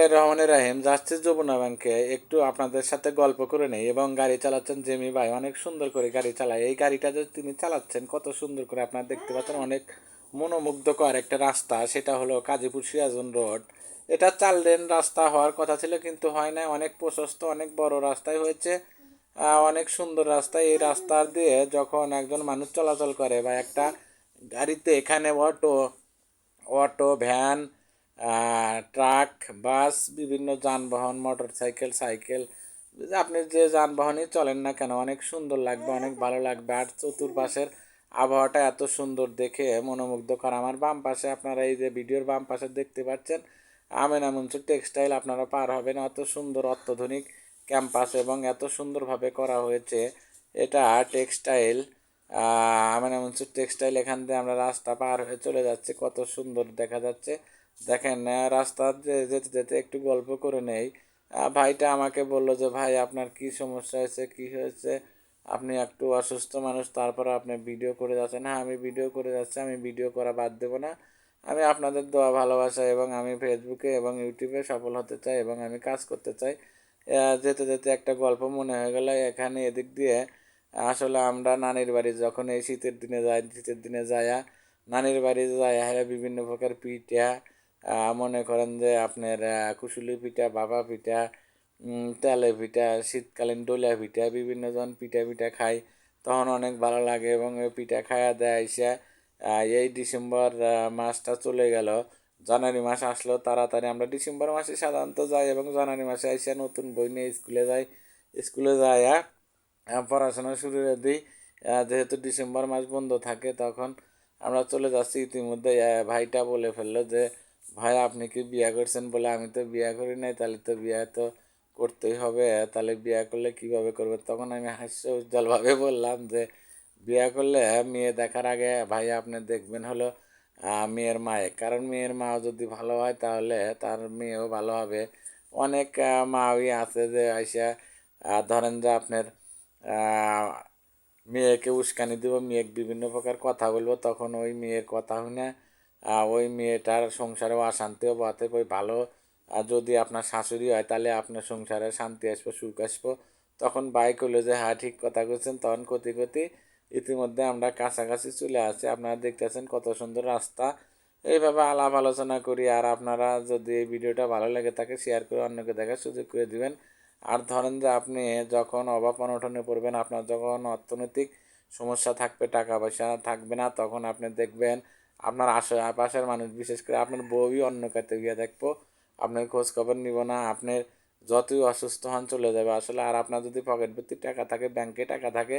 বিসমিল্লাহ রহমানের রাহিম, যাচ্ছে যমুনা ব্যাংকে। একটু আপনাদের সাথে গল্প করে নেই এবং গাড়ি চালাচ্ছেন জেমি ভাই। অনেক সুন্দর করে গাড়ি চালায়। এই গাড়িটা যে তিনি চালাচ্ছেন, কত সুন্দর করে আপনারা দেখতে পাচ্ছেন, অনেক মনোমুগ্ধকর একটা রাস্তা। সেটা হলো কাজীপুর সিরাজুন রোড। এটা চার লেন রাস্তা হওয়ার কথা ছিল, কিন্তু হয় না অনেক প্রশস্ত, অনেক বড় রাস্তায় হয়েছে। অনেক সুন্দর রাস্তা। এই রাস্তা দিয়ে যখন একজন মানুষ চলাচল করে বা একটা গাড়িতে এখানে auto auto, van truck, bus, বিভিন্ন যানবাহন মোটর সাইকেল সাইকেল আপনি যে যানবাহনই চলেন না কেন, অনেক সুন্দর লাগবে, অনেক ভালো লাগবে। আর চতুর্পাশের আবহাওয়াটা এত সুন্দর দেখে মনোমুগ্ধকর আমার বাম পাশে আপনারা এই যে ভিডিওর বাম পাশে দেখতে পাচ্ছেন, আমেনা মনসুর টেক্সটাইল আপনারা পার হবেন। অত সুন্দর অত্যাধুনিক ক্যাম্পাস এবং এত সুন্দরভাবে করা হয়েছে। এটা টেক্সটাইল আমেনা মনসুর টেক্সটাইল, এখান দিয়ে আমরা রাস্তা পার হয়ে চলে যাচ্ছে। কত সুন্দর দেখা যাচ্ছে। দেখেন রাস্তা যেতে যেতে একটু গল্প করে নেই। ভাইটা আমাকে বলল যে, ভাই, আপনার কি সমস্যা হয়েছে? কি হয়েছে? আপনি একটু অসুস্থ মানুষ, তারপরে আপনি ভিডিও করে যাচ্ছেন। হ্যাঁ আমি ভিডিও করে যাচ্ছি, আমি ভিডিও করা বাদ দেবো না। আমি আপনাদের দোয়া, ভালোবাসা এবং আমি ফেসবুকে এবং ইউটিউবে সফল হতে চাই এবং আমি কাজ করতে চাই। যেতে যেতে একটা গল্প মনে হয়ে গেল। এখানে এদিক দিয়ে, আসলে আমরা নানির বাড়ি যখন এই শীতের দিনে যাই, শীতের দিনে যাইয়া নানির বাড়ি যাই হ্যাঁ বিভিন্ন প্রকার পিঠা মনে করেন যে আপনার কুশুলি পিঠা, বাবা পিঠা তেলে পিঠা, শীতকালীন ডলিয়া পিঠা বিভিন্ন জন পিঠা পিঠা খাই তখন অনেক ভালো লাগে এবং ওই পিঠা খাওয়া দেয় আইসা এই ডিসেম্বর মাসটা চলে গেল। জানুয়ারি মাস আসলো, তাড়াতাড়ি আমরা ডিসেম্বর মাসে সাধারণত যাই এবং জানুয়ারি মাসে আইসা নতুন বই নিয়ে স্কুলে যাই, স্কুলে যাইয়া পড়াশোনা শুরু করে দিই। যেহেতু ডিসেম্বর মাস বন্ধ থাকে, তখন আমরা চলে যাচ্ছি। ইতিমধ্যে ভাইটা বলে ফেলল যে ভাই আপনি কি বিয়ে করছেন বলে আমি তো বিয়ে করি নাই তাহলে তো বিয়ে তো করতেই হবে। তাহলে বিয়ে করলে কীভাবে করবে? তখন আমি হাস্য উজ্জ্বলভাবে বললাম যে বিয়ে করলে মেয়ে দেখার আগে ভাই আপনি দেখবেন হলো মেয়ের মায়ে। কারণ মেয়ের মা যদি ভালো হয় তাহলে তার মেয়েও ভালো হবে। অনেক মাই আছে যে আইসা ধরেন যে আপনার মেয়েকে উস্কানি দিব মেয়েকে বিভিন্ন প্রকার কথা বলব তখন ওই মেয়ের কথা শুনে আহ, ওই মেয়েটার সংসারেও অশান্তি হবে ওই ভালো, আর যদি আপনার শাশুড়ি হয়, তাহলে আপনার সংসারে শান্তি আসব, সুখ আসব। তখন বাইক হলো যে হ্যাঁ ঠিক কথা বলছেন তখন কতি কতি ইতিমধ্যে আমরা কাছাকাছি চলে আসি। আপনারা দেখতেছেন কত সুন্দর রাস্তা। এইভাবে আলাপ আলোচনা করি, আর আপনারা যদি এই ভিডিওটা ভালো লাগে তাকে শেয়ার করে অন্যকে দেখার সুযোগ করে দিবেন। আর ধরেন যে আপনি যখন অভাব অনটনে পড়বেন, আপনার যখন অর্থনৈতিক সমস্যা থাকবে, টাকা পয়সা থাকবে না, তখন আপনি দেখবেন আপনার আশেপাশের মানুষ, বিশেষ করে আপনার বউই অন্য কাতে গিয়ে দেখব, আপনার খোঁজ খবর নিব না, আপনার যতই অসুস্থ হন চলে যাবে। আসলে আর আপনার যদি পকেট ভর্তি টাকা থাকে ব্যাংকে টাকা থাকে,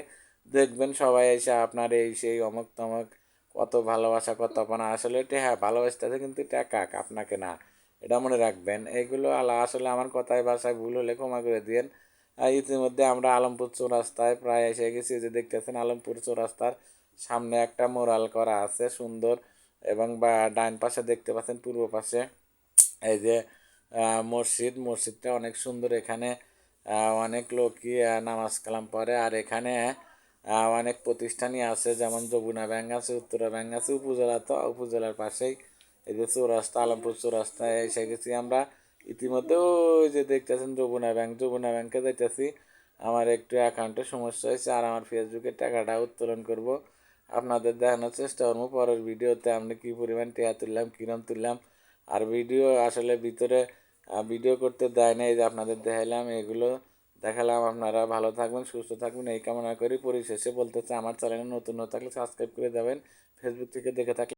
দেখবেন সবাই এসে আপনার এই সেই অমুক তমক, কত ভালোবাসা, কত আপনা আসলে এটা হ্যাঁ ভালোবাসতে কিন্তু টাকা, আপনাকে না, এটা মনে রাখবেন। এগুলো আলা আসলে আমার কথায় ভাষায় ভুল হলে ক্ষমা করে দিয়েন। ইতিমধ্যে আমরা আলমপুর চৌরাস্তায় প্রায় এসে গেছি যে দেখতেছেন আলমপুর চৌরাস্তার সামনে একটা মোরাল করা আছে, সুন্দর। এবং বা ডাইন পাশে দেখতে পাচ্ছেন পূর্ব পাশে, এই যে মসজিদ। মসজিদটা অনেক সুন্দর এখানে অনেক লোকই নামাজ কালাম পড়ে। আর এখানে অনেক প্রতিষ্ঠানই আছে, যেমন যমুনা ব্যাংক আছে, উত্তরা ব্যাংক আছে, উপজেলা তো, উপজেলার পাশেই। এই যে চৌরাস্তা, আলমপুর চৌরাস্তায় এসে গেছি আমরা ইতিমধ্যে ওই যে দেখতেছেন যমুনা ব্যাংক। যমুনা ব্যাংকে যাইতেছি। আমার একটু অ্যাকাউন্টে সমস্যা হয়েছে, আর আমার ফেসবুকে টাকাটা উত্তোলন করব। আপনাদের দেখানোর চেষ্টা করব। পরের ভিডিওতে আমরা কী পরিমাণ টিয়া তুললাম, কীরম তুললাম। আর ভিডিও আসলে ভিতরে ভিডিও করতে দেয় না, এই যে আপনাদের দেখালাম এগুলো দেখালাম। আপনারা ভালো থাকবেন, সুস্থ থাকবেন, এই কামনা করি। পরিশেষে বলতে চাই, আমার চ্যানেলে নতুন হয়ে থাকলে সাবস্ক্রাইব করে দেবেন। ফেসবুক থেকে দেখে থাকলে